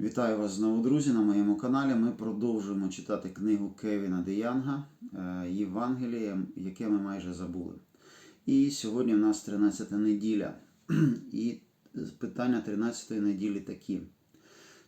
Вітаю вас знову, друзі, на моєму каналі. Ми продовжуємо читати книгу Кевіна Деянга е, Євангеліє, яке ми майже забули. І сьогодні в нас 13 неділя. І питання 13 неділі такі.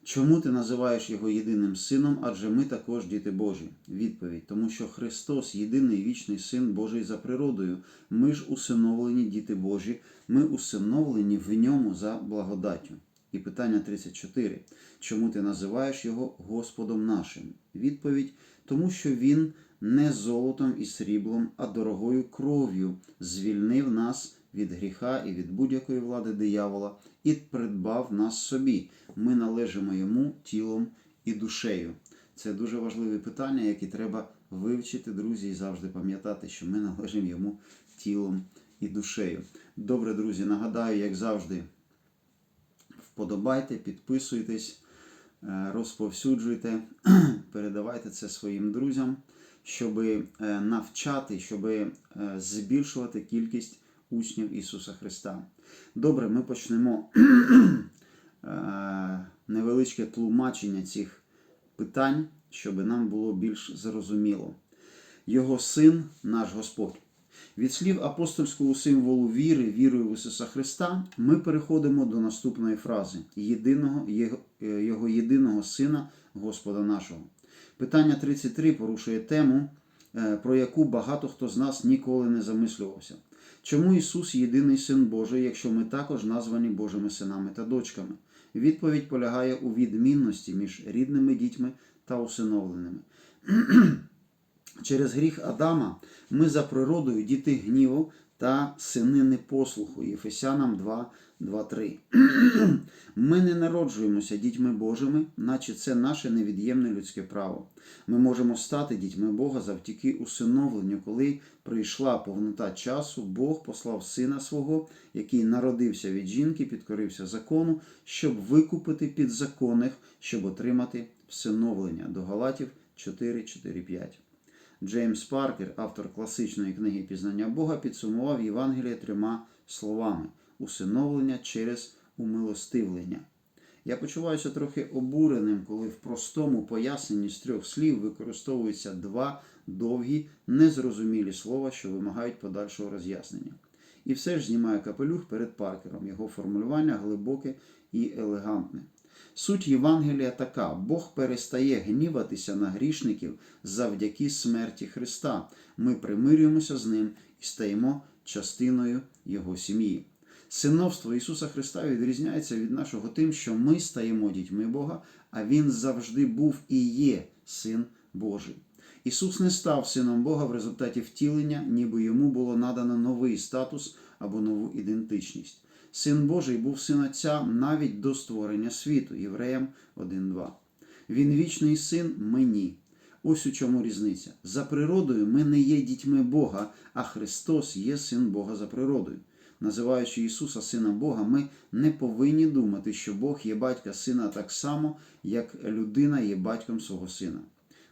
Чому ти називаєш його єдиним сином, адже ми також діти Божі? Відповідь: тому що Христос єдиний вічний син Божий за природою. Ми ж усиновлені діти Божі, ми усиновлені в ньому за благодаттю. І питання 34. Чому ти називаєш його Господом нашим? Відповідь: тому що він не золотом і сріблом, а дорогою кров'ю звільнив нас від гріха і від будь-якої влади диявола і придбав нас собі. Ми належимо йому тілом і душею. Це дуже важливе питання, яке треба вивчити, друзі, і завжди пам'ятати, що ми належимо йому тілом і душею. Добре, друзі, нагадаю, як завжди, вподобайте, підписуйтесь, е, розповсюджуйте, передавайте це своїм друзям, щоб навчати, щоб збільшувати кількість учнів Ісуса Христа. Добре, ми почнемо е, невеличке тлумачення цих питань, щоб нам було більш зрозуміло. Його син, наш Господь. Від слів апостольського символу віри, вірою в Ісуса Христа, ми переходимо до наступної фрази єдиного, Його, е, єдиного Сина, Господа нашого. Питання 33 порушує тему, е, про яку багато хто з нас ніколи не замислювався. Чому Ісус єдиний Син Божий, якщо ми також названі Божими синами та дочками? Відповідь полягає у відмінності між рідними дітьми та усиновленими. Через гріх Адама ми за природою діти гніву та сини непослуху. Єфесянам 2, 2, 3. Ми не народжуємося дітьми Божими, наче це наше невід'ємне людське право. Ми можемо стати дітьми Бога завдяки усиновленню, коли прийшла повнота часу, Бог послав сина свого, який народився від жінки, підкорився закону, щоб викупити підзаконних, щоб отримати всиновлення. До Галатів 4, 4, 5. Джеймс Паркер, автор класичної книги Пізнання Бога, підсумував Євангеліє трьома словами: усиновлення через умилостивлення. Я почуваюся трохи обуреним, коли в простому поясненні з трьох слів використовуються два довгі, незрозумілі слова, що вимагають подальшого роз'яснення. І все ж знімаю капелюх перед Паркером. Його формулювання глибоке і елегантне. Суть Євангелія така: Бог перестає гніватися на грішників завдяки смерті Христа. Ми примирюємося з Ним і стаємо частиною Його сім'ї. Синовство Ісуса Христа відрізняється від нашого тим, що ми стаємо дітьми Бога, а Він завжди був і є Син Божий. Ісус не став сином Бога в результаті втілення, ніби йому було надано новий статус або нову ідентичність. Син Божий був син Отця навіть до створення світу, Євреям 1.2. Він вічний син мені. Ось у чому різниця. За природою ми не є дітьми Бога, а Христос є син Бога за природою. Називаючи Ісуса Сином Бога, ми не повинні думати, що Бог є батька сина так само, як людина є батьком свого сина.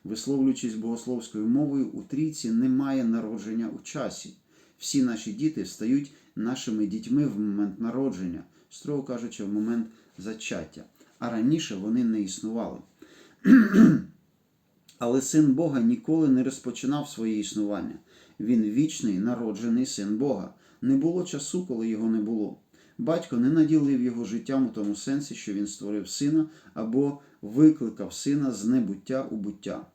Висловлюючись богословською мовою, у трійці немає народження у часі. Всі наші діти стають нашими дітьми в момент народження, строго кажучи, в момент зачаття. А раніше вони не існували. Але син Бога ніколи не розпочинав своє існування. Він вічний, народжений син Бога. Не було часу, коли його не було. Батько не наділив його життям у тому сенсі, що він створив сина або викликав сина з небуття у буття.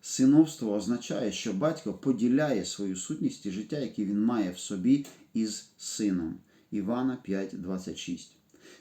Синовство означає, що батько поділяє свою сутність і життя, яке він має в собі із сином. Івана 5,26.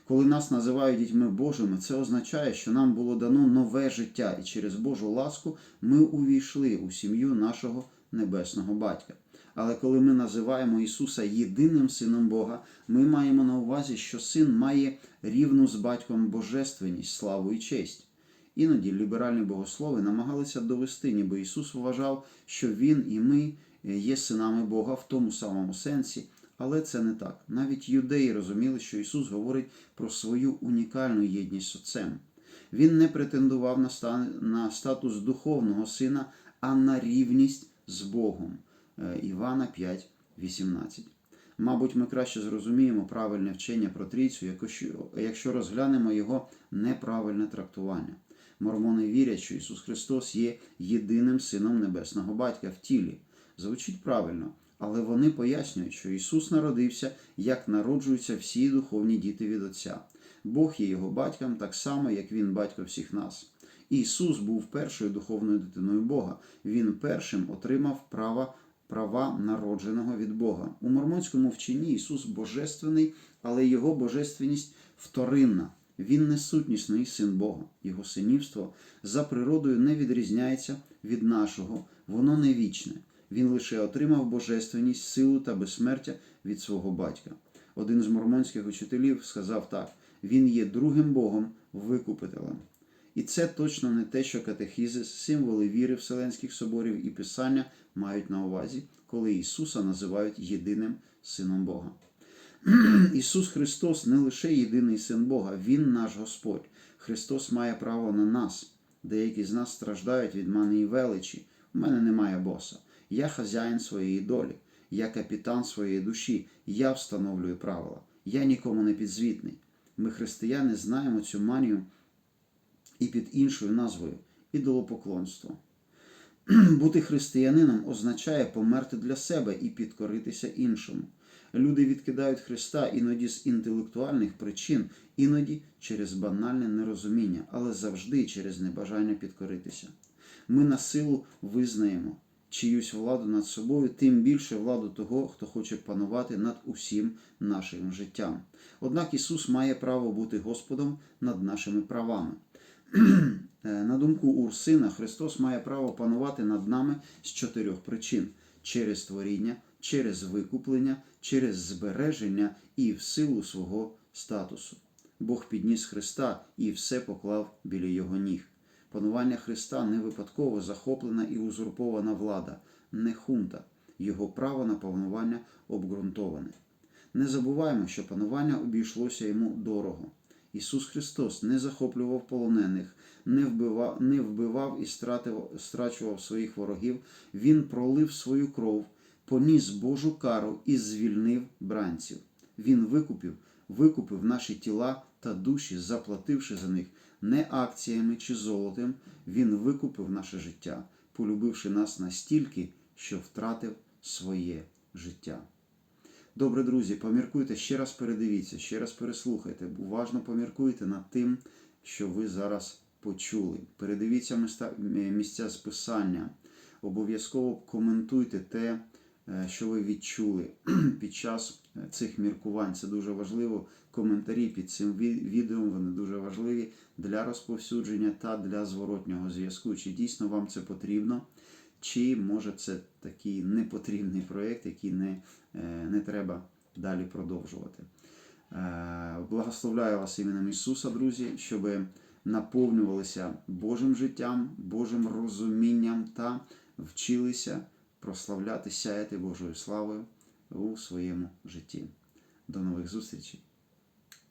Коли нас називають дітьми Божими, це означає, що нам було дано нове життя, і через Божу ласку ми увійшли у сім'ю нашого небесного батька. Але коли ми називаємо Ісуса єдиним сином Бога, ми маємо на увазі, що син має рівну з батьком божественність, славу і честь. Іноді ліберальні богослови намагалися довести, ніби Ісус вважав, що Він і ми є синами Бога в тому самому сенсі, але це не так. Навіть юдеї розуміли, що Ісус говорить про свою унікальну єдність з Отцем. Він не претендував на, статус духовного сина, а на рівність з Богом. Івана 5, 18. Мабуть, ми краще зрозуміємо правильне вчення про трійцю, якщо розглянемо його неправильне трактування. Мормони вірять, що Ісус Христос є єдиним Сином Небесного Батька в тілі. Звучить правильно, але вони пояснюють, що Ісус народився, як народжуються всі духовні діти від Отця. Бог є його батьком так само, як Він батько всіх нас. Ісус був першою духовною дитиною Бога. Він першим отримав право, права народженого від Бога. У мормонському вченні Ісус божественний, але його божественність вторинна. Він не сутнісний син Бога. Його синівство за природою не відрізняється від нашого, воно не вічне. Він лише отримав божественність, силу та безсмертя від свого батька. Один з мормонських учителів сказав так: він є другим Богом, викупителем. І це точно не те, що катехізи, символи віри Вселенських соборів і Писання мають на увазі, коли Ісуса називають єдиним Сином Бога. Ісус Христос не лише єдиний син Бога, Він наш Господь. Христос має право на нас. Деякі з нас страждають від манії величі. У мене немає боса. Я хазяїн своєї долі, я капітан своєї душі, я встановлюю правила. Я нікому не підзвітний. Ми, християни, знаємо цю манію і під іншою назвою ідолопоклонство. Бути християнином означає померти для себе і підкоритися іншому. Люди відкидають Христа іноді з інтелектуальних причин, іноді через банальне нерозуміння, але завжди через небажання підкоритися. Ми на силу визнаємо чиюсь владу над собою, тим більше владу того, хто хоче панувати над усім нашим життям. Однак Ісус має право бути Господом над нашими правами. Е, На думку Урсина, Христос має право панувати над нами з чотирьох причин: через творіння, через викуплення, через збереження і в силу свого статусу. Бог підніс Христа і все поклав біля його ніг. Панування Христа не випадково захоплена і узурпована влада, не хунта. Його право на панування обґрунтоване. Не забуваємо, що панування обійшлося йому дорого. Ісус Христос не захоплював полонених, не вбивав, не вбивав і стратив, страчував своїх ворогів. Він пролив свою кров, поніс Божу кару і звільнив бранців. Він викупив, викупив наші тіла та душі, заплативши за них не акціями чи золотом. Він викупив наше життя, полюбивши нас настільки, що втратив своє життя. Добре, друзі, поміркуйте, ще раз передивіться, ще раз переслухайте, уважно поміркуйте над тим, що ви зараз почули. Передивіться місця з писання. Обов'язково коментуйте те, що ви відчули під час е, цих міркувань. Це дуже важливо. Коментарі під цим відео вони дуже важливі для розповсюдження та для зворотнього зв'язку. Чи дійсно вам це потрібно? чи може це такий непотрібний проєкт, який не, е, не треба далі продовжувати. Е, Благословляю вас іменем Ісуса, друзі, щоб наповнювалися Божим життям, Божим розумінням та вчилися прославляти, сяяти Божою славою у своєму житті. До нових зустрічей!